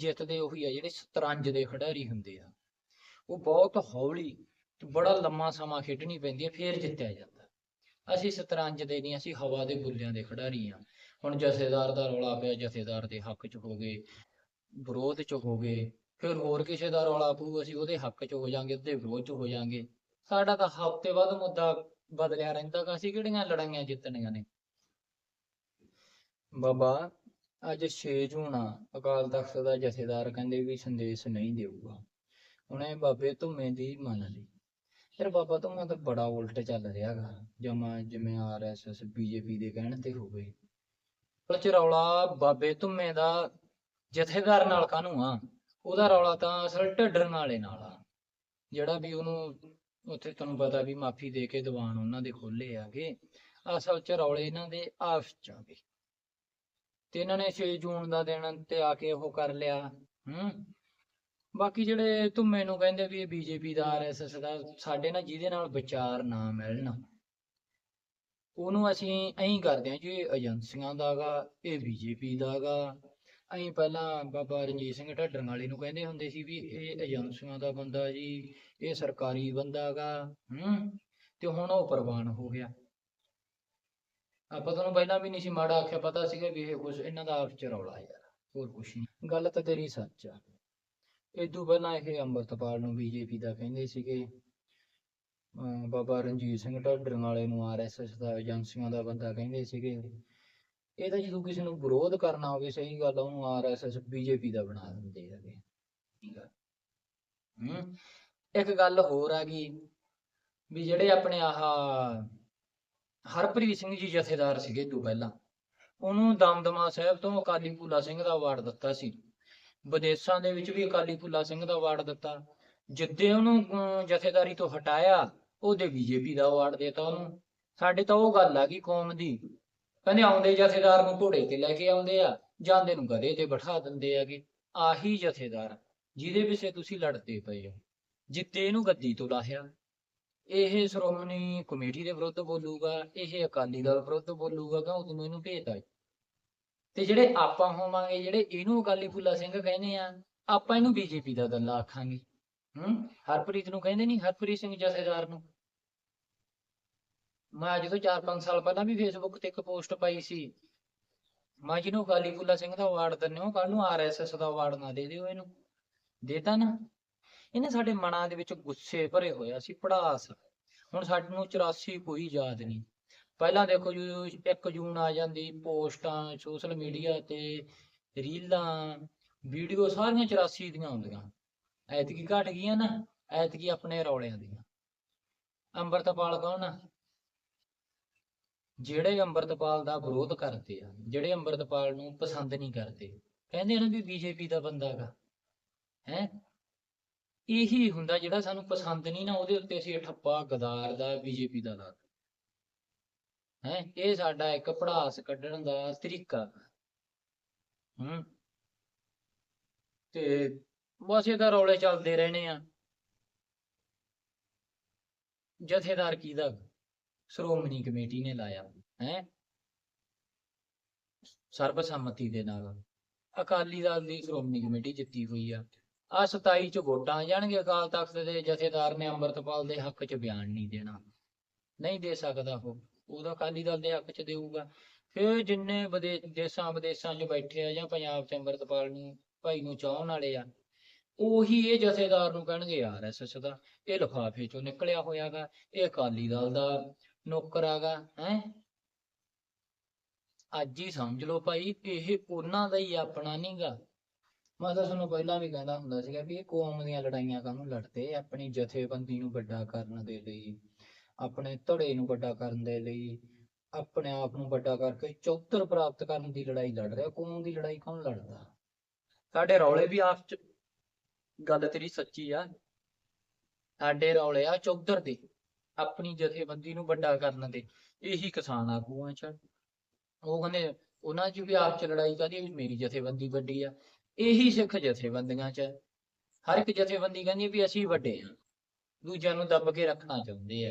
ਜਿੱਤਦੇ ਉਹੀ ਆ, ਜਿਹੜੇ ਸ਼ਤਰੰਜ ਦੇ ਖਿਡਾਰੀ ਹੁੰਦੇ ਆ। ਉਹ ਬਹੁਤ ਹੌਲੀ ਤੇ ਬੜਾ ਲੰਮਾ ਸਮਾਂ ਖੇਡਣੀ ਪੈਂਦੀ ਹੈ ਫੇਰ ਜਿੱਤਿਆ ਜਾਂਦਾ। ਅਸੀਂ ਸ਼ਤਰੰਜ ਦੇ ਨਹੀਂ, ਅਸੀਂ ਹਵਾ ਦੇ ਬੁੱਲਿਆਂ ਦੇ ਖਿਡਾਰੀ ਆ। ਹੁਣ ਜਥੇਦਾਰ ਦਾ ਰੌਲਾ ਪਿਆ, ਜਥੇਦਾਰ ਦੇ ਹੱਕ 'ਚ ਹੋ ਗਏ, ਵਿਰੋਧ 'ਚ ਹੋ ਗਏ, ਫਿਰ ਹੋਰ ਕਿਸੇ ਦਾ ਰੌਲਾ ਪਊ, ਅਸੀਂ ਉਹਦੇ ਹੱਕ 'ਚ ਹੋ ਜਾਾਂਗੇ, ਉਹਦੇ ਵਿਰੋਧ 'ਚ ਹੋ ਜਾਾਂਗੇ। ਸਾਡਾ ਤਾਂ ਹਫ਼ਤੇ ਬਾਅਦ ਮੁੱਦਾ ਬਦਲਿਆ ਰਹਿੰਦਾ ਗਾ, ਅਸੀਂ ਕਿਹੜੀਆਂ ਲੜਾਈਆਂ ਜਿੱਤਣੀਆਂ ਨੇ? ਬਾਬਾ ਅੱਜ 6 ਜੂਨ ਆ, ਅਕਾਲ ਤਖਤ ਦਾ ਜਥੇਦਾਰ ਕਹਿੰਦੇ ਵੀ ਸੰਦੇਸ਼ ਨਹੀਂ ਦੇਊਗਾ। ਉਹਨੇ ਬਾਬੇ ਧੁੰਮੇ ਦੀ ਮੰਨ ਲਈ। ਫਿਰ ਬਾਬਾ ਧੁੰਮਾ ਤਾਂ ਬੜਾ ਉਲਟ ਚੱਲ ਰਿਹਾ ਗਾ, ਜਮਾ ਜਿਵੇਂ ਆਰਐਸਐਸ ਬੀਜੇਪੀ ਦੇ ਕਹਿਣ ਤੇ ਹੋ ਗਈ ਪਰ ਰੌਲਾ ਬਾਬੇ ਧੁੰਮੇ ਦਾ ਜਥੇਦਾਰ ਨਾਲ ਕਾਹਨੂੰ ਆ? ਉਹਦਾ ਰੌਲਾ ਤਾਂ ਅਸਲ ਢੱਡਰ ਨਾਲੇ ਨਾਲ ਆ। ਜਿਹੜਾ ਵੀ ਉਹਨੂੰ, ਉੱਥੇ ਤੁਹਾਨੂੰ ਪਤਾ ਵੀ ਮਾਫੀ ਦੇ ਕੇ ਦੀਵਾਨ ਉਹਨਾਂ ਦੇ ਖੋਲੇ ਆਗੇ ਅਸਲ ਚ ਰੌਲੇ ਇਹਨਾਂ ਦੇ ਆਪਸ ਚ ਆ ਗਏ। ਤੇ ਇਹਨਾਂ ਨੇ 6 ਜੂਨ ਦਾ ਦਿਨ ਤੇ ਆ ਕੇ ਉਹ ਕਰ ਲਿਆ, ਹੂੰ। ਬਾਕੀ ਜਿਹੜੇ ਧੁੰਮੇ ਨੂੰ ਕਹਿੰਦੇ ਵੀ ਇਹ ਬੀਜੇਪੀ ਦਾ ਆਰਐਸਐਸ ਦਾ, ਸਾਡੇ ਨਾਲ ਜਿਹਦੇ ਨਾਲ ਵਿਚਾਰ ਨਾ ਮਿਲਣ, ਉਹਨੂੰ ਅਸੀਂ ਐਂ ਕਰਦੇ ਹਾਂ ਜੀ ਇਹ ਏਜੰਸੀਆਂ ਦਾਗਾ, ਇਹ ਬੀਜੇਪੀ ਦਾਗਾ। ਅਸੀਂ ਪਹਿਲਾਂ ਬਾਬਾ ਰਣਜੀਤ ਸਿੰਘ ਢੱਡਰ ਵਾਲੇ ਨੂੰ ਕਹਿੰਦੇ ਹੁੰਦੇ ਸੀ ਵੀ ਇਹ ਏਜੰਸੀਆਂ ਦਾ ਬੰਦਾ ਜੀ, ਇਹ ਸਰਕਾਰੀ ਬੰਦਾ ਗਾ, ਹੂੰ। ਤੇ ਹੁਣ ਉਹ ਪ੍ਰਵਾਨ ਹੋ ਗਿਆ। ਆਪਾਂ ਤੁਹਾਨੂੰ ਪਹਿਲਾਂ ਵੀ ਨਹੀਂ ਸੀ ਮਾੜਾ ਆਖਿਆ ਪਤਾ ਸੀਗਾ ਵੀ ਇਹ ਕੁਝ ਇਹਨਾਂ ਦਾ ਆਪਸ ਚ ਰੌਲਾ ਯਾਰ ਹੋਰ ਕੁਛ ਨਹੀਂ। ਗੱਲ ਤਾਂ ਤੇਰੀ ਸੱਚ ਆ। ਇਦੋਂ ਪਹਿਲਾਂ ਇਹ ਅੰਮ੍ਰਿਤਪਾਲ ਨੂੰ ਬੀਜੇਪੀ ਦਾ ਕਹਿੰਦੇ ਸੀਗੇ ਬਾਬਾ ਰਣਜੀਤ ਸਿੰਘ ਢੱਡਰ ਵਾਲੇ ਨੂੰ ਆਰਐਸਐਸ ਦਾ ਏਜੰਸੀਆਂ ਦਾ ਬੰਦਾ ਕਹਿੰਦੇ ਸੀਗੇ। ਇਹ ਤਾਂ ਜਦੋਂ ਕਿਸੇ ਨੂੰ ਵਿਰੋਧ ਕਰਨਾ ਹੋਵੇ ਸਹੀ ਗੱਲ ਆ, ਉਹਨੂੰ ਆਰਐਸਐਸ ਬੀਜੇਪੀ ਦਾ ਬਣਾ ਦਿੰਦੇ ਹੈਗੇ। ਠੀਕ ਆ। ਹੂੰ। ਇੱਕ ਗੱਲ ਹੋਰ ਆ ਗਈ ਵੀ ਜਿਹੜੇ ਆਪਣੇ ਆਹ ਹਰਪ੍ਰੀਤ ਸਿੰਘ ਜੀ ਜਥੇਦਾਰ ਸੀਗੇ ਤੋਂ ਪਹਿਲਾਂ। ਉਹਨੂੰ ਦਮਦਮਾ ਸਾਹਿਬ ਤੋਂ ਅਕਾਲੀ ਫੂਲਾ ਸਿੰਘ ਦਾ ਅਵਾਰਡ ਦਿੱਤਾ ਸੀ। ਵਿਦੇਸ਼ਾਂ ਦੇ ਵਿੱਚ ਵੀ ਅਕਾਲੀ ਫੂਲਾ ਸਿੰਘ ਦਾ ਅਵਾਰਡ ਦਿੱਤਾ। ਜਿੱਦੇ ਉਹਨੂੰ ਜਥੇਦਾਰੀ ਤੋਂ ਹਟਾਇਆ ਉਹਦੇ ਬੀਜੇਪੀ ਦਾ ਅਵਾਰਡ ਦੇਤਾ ਉਹਨੂੰ। ਸਾਡੇ ਤਾਂ ਉਹ ਗੱਲ ਆ ਗਈ ਕੌਮ ਦੀ। ਕਹਿੰਦੇ ਆਉਂਦੇ ਜਥੇਦਾਰ ਨੂੰ ਘੋੜੇ ਤੇ ਲੈ ਕੇ ਆਉਂਦੇ ਆ, ਜਾਂਦੇ ਨੂੰ ਗਧੇ ਤੇ ਬਿਠਾ ਦਿੰਦੇ ਆਗੇ ਆਹੀ ਜਥੇਦਾਰ ਜਿਹਦੇ ਪਿੱਛੇ ਤੁਸੀਂ ਲੜਦੇ ਪਏ ਹੋ। ਜਿੱਤੇ ਇਹਨੂੰ ਗੱਦੀ ਤੋਂ ਲਾਹਿਆ। ਇਹ ਸ਼੍ਰੋਮਣੀ ਕਮੇਟੀ ਦੇ ਵਿਰੁੱਧ ਬੋਲੂਗਾ, ਇਹ ਅਕਾਲੀ ਦਲ ਵਿਰੁੱਧ ਬੋਲੂਗਾ ਕਿਉਂ ਤੁਹਾਨੂੰ ਇਹਨੂੰ ਭੇਜਦਾ ਏ। ਤੇ ਜਿਹੜੇ ਆਪਾਂ ਹੋਵਾਂਗੇ, ਜਿਹੜੇ ਇਹਨੂੰ ਅਕਾਲੀ ਫੁੱਲਾ ਸਿੰਘ ਕਹਿੰਦੇ ਆ, ਆਪਾਂ ਇਹਨੂੰ ਬੀਜੇਪੀ ਦਾ ਦੱਲਾ ਆਖਾਂਗੇ। ਹੂੰ? ਹਰਪ੍ਰੀਤ ਨੂੰ ਕਹਿੰਦੇ ਨਹੀਂ ਹਰਪ੍ਰੀਤ ਸਿੰਘ ਜਥੇਦਾਰ ਨੂੰ? ਮੈਂ ਅੱਜ ਤੋਂ 4-5 ਸਾਲ ਪਹਿਲਾਂ ਵੀ ਫੇਸਬੁੱਕ ਤੇ ਇੱਕ ਪੋਸਟ ਪਾਈ ਸੀ। ਮੈਂ ਜਿਹਨੂੰ ਅਕਾਲੀ ਫੁੱਲਾ ਸਿੰਘ ਦਾ ਅਵਾਰਡ ਦਿੰਦੇ ਹੋ ਕੱਲ ਨੂੰ ਆਰਐਸਐਸ ਦਾ ਅਵਾਰਡ ਨਾ ਦੇ ਦਿਓ ਇਹਨੂੰ। ਦੇਤਾ ਨਾ। ਇਹਨੇ ਸਾਡੇ ਮਨਾਂ ਦੇ ਵਿੱਚ ਗੁੱਸੇ ਭਰੇ ਹੋਇਆ ਸੀ ਪੜਾਸ ਹੁਣ ਸਾਨੂੰ ਨੂੰ 84 ਕੋਈ ਯਾਦ ਨਹੀਂ। ਪਹਿਲਾਂ ਦੇਖੋ ਜੀ 1 ਜੂਨ ਆ ਜਾਂਦੀ, ਪੋਸਟਾਂ ਸੋਸ਼ਲ ਮੀਡੀਆ ਤੇ ਰੀਲਾਂ ਵੀਡੀਓ ਸਾਰੀਆਂ 84 ਦੀਆਂ ਹੁੰਦੀਆਂ ਐਤਕੀ ਘਟ ਗਈਆਂ ਨਾ, ਐਤਕੀ ਆਪਣੇ ਰੌਲਿਆਂ ਦੀਆਂ। ਅੰਮ੍ਰਿਤਪਾਲ ਕੌਣ ਆ? ਜਿਹੜੇ ਅੰਮ੍ਰਿਤਪਾਲ ਦਾ ਵਿਰੋਧ ਕਰਦੇ ਆ, ਜਿਹੜੇ ਅੰਮ੍ਰਿਤਪਾਲ ਨੂੰ ਪਸੰਦ ਨਹੀਂ ਕਰਦੇ, ਕਹਿੰਦੇ ਨੇ ਵੀ ਬੀਜੇਪੀ ਦਾ ਬੰਦਾ ਗਾ। ਹੈ? ਇਹੀ ਹੁੰਦਾ ਜਿਹੜਾ ਸਾਨੂੰ ਪਸੰਦ ਨਹੀਂ ਨਾ ਉਹਦੇ ਉੱਤੇ ਅਸੀਂ ਠੱਪਾ, ਗਦਾਰ ਦਾ, ਬੀਜੇਪੀ ਦਾ ਲਾ ਹੈ, ਇਹ ਸਾਡਾ ਇੱਕ ਪੜਾਸ ਕੱਢਣ ਦਾ ਤਰੀਕਾ। ਹੂੰ। ਤੇ ਬਸ ਇਹਦਾ ਰੌਲੇ ਚੱਲਦੇ ਰਹਿਣੇ ਆ। ਜਥੇਦਾਰ ਕਿਹਦਾ ਸ਼੍ਰੋਮਣੀ ਕਮੇਟੀ ਨੇ ਲਾਇਆ, ਹੈ? ਸਰਬਸੰਮਤੀ ਦੇ ਨਾਲ। ਅਕਾਲੀ ਦਲ ਦੀ ਸ਼੍ਰੋਮਣੀ ਕਮੇਟੀ ਜਿੱਤੀ ਹੋਈ ਆ। ਆ 27 ਚ ਵੋਟਾਂ ਆ ਜਾਣਗੇ ਅਕਾਲ ਤਖਤ ਦੇ, ਜਥੇਦਾਰ ਨੇ ਅੰਮ੍ਰਿਤਪਾਲ ਦੇ ਹੱਕ ਚ ਬਿਆਨ ਨਹੀਂ ਦੇਣਾ। ਨਹੀਂ ਦੇ ਸਕਦਾ ਉਹ। ਉਹਦਾ ਅਕਾਲੀ ਦਲ ਦੇ ਹੱਕ ਚ ਦੇਊਗਾ। ਫਿਰ ਜਿੰਨੇ ਵਿਦੇ, ਦੇਸ਼ਾਂ ਵਿਦੇਸ਼ਾਂ 'ਚ ਬੈਠੇ ਆ ਜਾਂ ਪੰਜਾਬ 'ਚ ਅੰਮ੍ਰਿਤਪਾਲ ਨੂੰ, ਭਾਈ ਨੂੰ ਚਾਹਣ ਵਾਲੇ ਆ, ਉਹੀ ਇਹ ਜਥੇਦਾਰ ਨੂੰ ਕਹਿਣਗੇ ਆਰਐਸਐਸ ਦਾ। ਇਹ ਲਿਫਾਫੇ ਚੋਂ ਨਿਕਲਿਆ ਹੋਇਆਗਾ, ਇਹ ਅਕਾਲੀ ਦਲ ਦਾ ਨੌਕਰ ਆਗਾ, ਹੈ? ਅੱਜ ਹੀ ਸਮਝ ਲਓ ਭਾਈ, ਇਹ ਉਹਨਾਂ ਦਾ ਹੀ ਆਪਣਾ ਨਹੀਂਗਾ ਮੈਂ ਤਾਂ ਤੁਹਾਨੂੰ ਪਹਿਲਾਂ ਵੀ ਕਹਿੰਦਾ ਹੁੰਦਾ ਸੀਗਾ ਵੀ ਇਹ ਕੌਮ ਦੀਆਂ ਲੜਾਈਆਂ ਕਾਹਨੂੰ ਲੜਦੇ ਆਪਣੀ ਜਥੇਬੰਦੀ ਨੂੰ ਵੱਡਾ ਕਰਨ ਦੇ ਲਈ, ਆਪਣੇ ਧੜੇ ਨੂੰ ਵੱਡਾ ਕਰਨ ਦੇ ਲਈ, ਆਪਣੇ ਆਪ ਨੂੰ ਵੱਡਾ ਕਰਕੇ ਚੌਧਰ ਪ੍ਰਾਪਤ ਕਰਨ ਦੀ ਲੜਾਈ ਲੜ ਰਿਹਾ। ਕੌਮ ਦੀ ਲੜਾਈ ਕੌਣ ਲੜਦਾ? ਸਾਡੇ ਰੌਲੇ ਵੀ ਆਪ ਚ, ਗੱਲ ਤੇਰੀ ਸੱਚੀ ਆ। ਸਾਡੇ ਰੌਲੇ ਆ ਚੌਧਰ ਦੇ, ਆਪਣੀ ਜਥੇਬੰਦੀ ਨੂੰ ਵੱਡਾ ਕਰਨ ਦੇ। ਇਹੀ ਕਿਸਾਨ ਆਗੂਆਂ ਚ ਉਹ ਕਹਿੰਦੇ, ਉਹਨਾਂ ਚ ਵੀ ਆਪ ਚ ਲੜਾਈ ਕਰਦੀ ਵੀ ਮੇਰੀ ਜਥੇਬੰਦੀ ਵੱਡੀ ਆ। ਇਹੀ ਸਿੱਖ ਜਥੇਬੰਦੀਆਂ ਚ। ਹਰ ਇੱਕ ਜਥੇਬੰਦੀ ਕਹਿੰਦੀ ਵੀ ਅਸੀਂ ਵੱਡੇ ਹਾਂ ਦੂਜਿਆਂ ਨੂੰ ਦੱਬ ਕੇ ਰੱਖਣਾ ਚਾਹੁੰਦੇ ਆ।